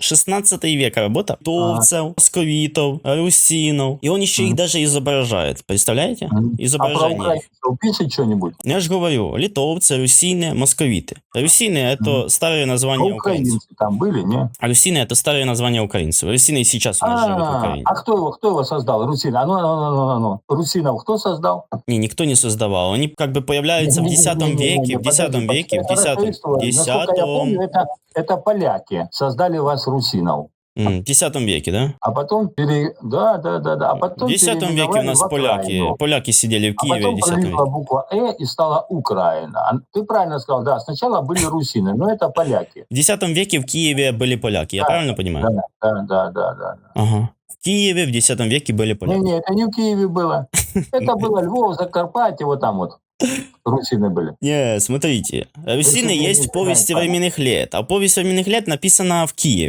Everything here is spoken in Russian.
16 века работа. Товцев, московитов, русинов. И он еще их даже изображает. Представляете? А Изображение. украинцев пишет что-нибудь? Я же говорю, литовцы, русины, московиты. Русины это старое А название украинцев. украинцы там были, не? А русины это старое название украинцев. Русины сейчас у нас живут в А, Украине. а кто его, кто его создал? Русин. А ну, а ну, а ну, а ну. Русинов кто создал? Не, никто не создавал. Они как бы появляются в X веке, в X Подожди, веке, в это хорошая 10 история. Насколько я помню, 10 это, это поляки создали вас русинов. м, 10 веке, да? А потом пере... Да, да, да, да. А потом В 10 веке у нас в поляки, поляки сидели в А Киеве в потом 10 веке. пролила буква «э» и стала Украина. А Ты правильно сказал, да, сначала были русины, но это поляки. В 10 веке в Киеве были поляки, я Да, правильно понимаю? Да, да, да, да, да. Ага. В Киеве в 10 веке были поляки. Не-не, это не в Киеве было. Это было Львов, Закарпатье, вот там вот русины были. Не, смотрите, русины Русины есть не в повести временных лет, а повесть временных лет написана в Киеве.